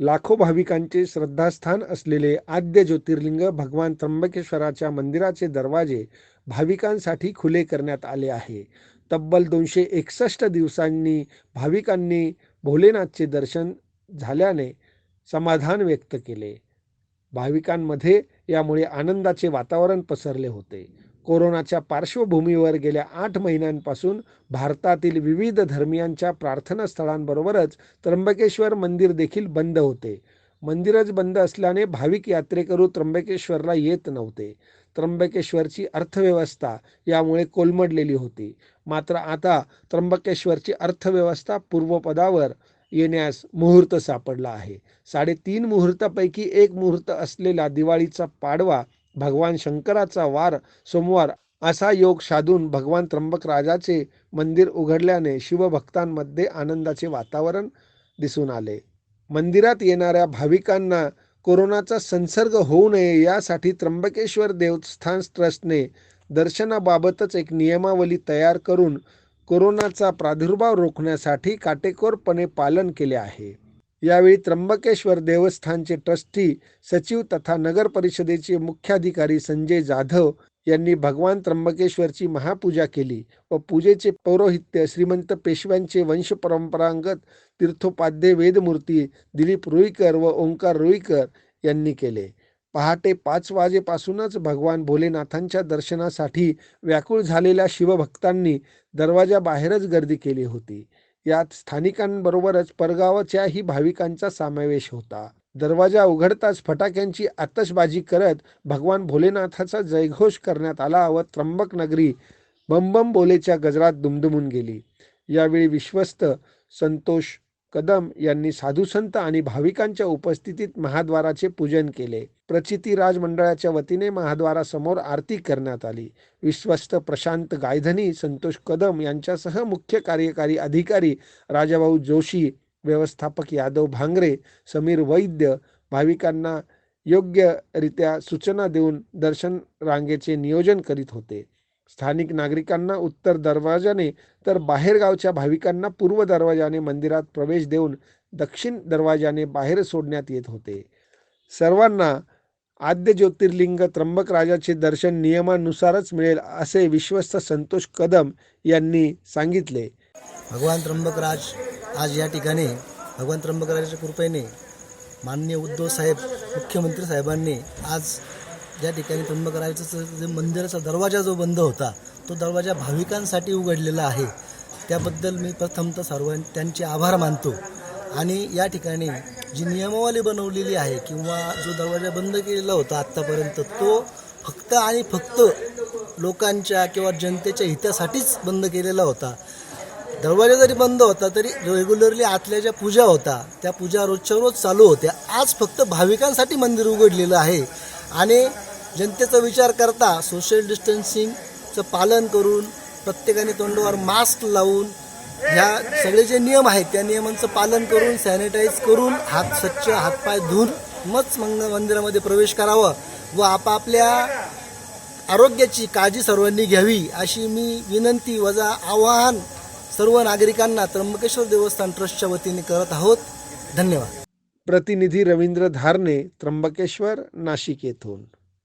लाखो भाविकांचे श्रद्धास्थान असलेले आद्य ज्योतिर्लिंग भगवान त्र्यंबकेश्वराच्या मंदिराचे दरवाजे भाविकांसाठी खुले करण्यात आले आहे. तब्बल दोनशे एकसष्ट दिवसांनी भाविकांनी भोलेनाथचे दर्शन झाल्याने समाधान व्यक्त केले. भाविकांमध्ये यामुळे आनंदाचे वातावरण पसरले होते. कोरोनाच्या पार्श्वभूमीवर गेल्या आठ महिन्यांपासून भारतातील विविध धर्मियांच्या प्रार्थनास्थळांबरोबरच त्र्यंबकेश्वर मंदिर देखील बंद होते. मंदिरच बंद असल्याने भाविक यात्रेकरू त्र्यंबकेश्वरला येत नव्हते. त्र्यंबकेश्वरची अर्थव्यवस्था यामुळे कोलमडलेली होती. मात्र आता त्र्यंबकेश्वरची अर्थव्यवस्था पूर्वपदावर येण्यास मुहूर्त सापडला आहे. साडेतीन मुहूर्तापैकी एक मुहूर्त असलेला दिवाळीचा पाडवा भगवान शंकराचा वार सोमवार असा योग साधून भगवान त्र्यंबक राजाचे मंदिर उघडल्याने शिवभक्तांमध्ये आनंदाचे वातावरण दिसून आले. मंदिरात येणाऱ्या भाविकांना कोरोनाचा संसर्ग होऊ नये यासाठी त्र्यंबकेश्वर देवस्थान ट्रस्टने दर्शनाबाबतच एक नियमावली तयार करून कोरोनाचा प्रादुर्भाव रोखण्यासाठी काटेकोरपणे पालन केले आहे. यावेळी त्र्यंबकेश्वर देवस्थानचे ट्रस्टी सचिव तथा नगर परिषदेचे मुख्याधिकारी संजय जाधव यांनी भगवान त्र्यंबकेश्वरची महापूजा केली व पूजेचे पौरोहित्य श्रीमंत पेशव्यांचे वंशपरंपरागत तीर्थोपाध्ये वेदमूर्ती दिलीप रुईकर व ओंकार रुईकर यांनी केले. पहाटे पाच वाजेपासूनच भगवान भोलेनाथांच्या दर्शनासाठी व्याकुळ झालेल्या शिवभक्तांनी दरवाजाबाहेरच गर्दी केली होती. यात स्थानिकांबरोबरच परगावाच्याही भाविकांचा समावेश होता. दरवाजा उघडताच फटाक्यांची आतषबाजी करत भगवान भोलेनाथाचा जयघोष करण्यात आला व त्र्यंबक नगरी बम बोलेच्या गजरात दुमदुमून गेली. यावेळी विश्वस्त संतोष कदम यांनी साधुसंत आणि भाविकांच्या उपस्थितीत महाद्वाराचे पूजन केले. प्रचिती राज मंडळाच्या वतीने महाद्वारासमोर आरती करण्यात आली. विश्वस्त प्रशांत गायधनी संतोष कदम यांच्यासह मुख्य कार्यकारी अधिकारी राजाभाऊ जोशी व्यवस्थापक यादव भांगरे समीर वैद्य भाविकांना योग्यरित्या सूचना देऊन दर्शन रांगेचे नियोजन करीत होते. स्थानिक नागरिकांना उत्तर दरवाजाने तर बाहेरगावच्या भाविकांना पूर्व दरवाजाने मंदिरात प्रवेश देऊन दक्षिण दरवाजाने बाहेर सोडण्यात येत होते. सर्वांना आद्य ज्योतिर्लिंग त्र्यंबक राजाचे दर्शन नियमानुसारच मिळेल असे विश्वस्त संतोष कदम यांनी सांगितले. भगवान त्र्यंबकराज आज या ठिकाणी भगवान त्र्यंबकराजाच्या कृपेने माननीय उद्धव साहेब मुख्यमंत्री साहेबांनी आज ज्या ठिकाणी त्र्यंबकराजाचं जे मंदिराचा दरवाजा जो बंद होता तो दरवाजा भाविकांसाठी उघडलेला आहे. त्याबद्दल मी प्रथमतः सर्व त्यांचे आभार मानतो. आणि या ठिकाणी जी नियमावली बनवलेली आहे किंवा जो दरवाजा बंद केलेला होता आत्तापर्यंत तो फक्त आणि फक्त लोकांच्या किंवा जनतेच्या हितासाठीच बंद केलेला होता. दरवाजा जरी बंद होता तरी रेग्युलरली आतल्या ज्या पूजा होता त्या पूजा रोजच्या रोज चालू होत्या. आज फक्त भाविकांसाठी मंदिर उघडलेलं आहे. आणि जनतेचा विचार करता सोशल डिस्टन्सिंगचं पालन करून प्रत्येकाने तोंडावर मास्क लावून ह्या सगळे जे नियम आहेत त्या नियमांचं पालन करून सॅनिटाईज करून हात स्वच्छ हातपाय धुवून मच मंग मंदिरामध्ये प्रवेश करावा व आपापल्या आरोग्याची काळजी सर्वांनी घ्यावी अशी मी विनंती वजा आवाहन सर्व नागरिकांना त्र्यंबकेश्वर देवस्थान ट्रस्टच्या वतीने करत आहोत. धन्यवाद. प्रतिनिधी रवींद्र धारणे त्र्यंबकेश्वर नाशिक येथून.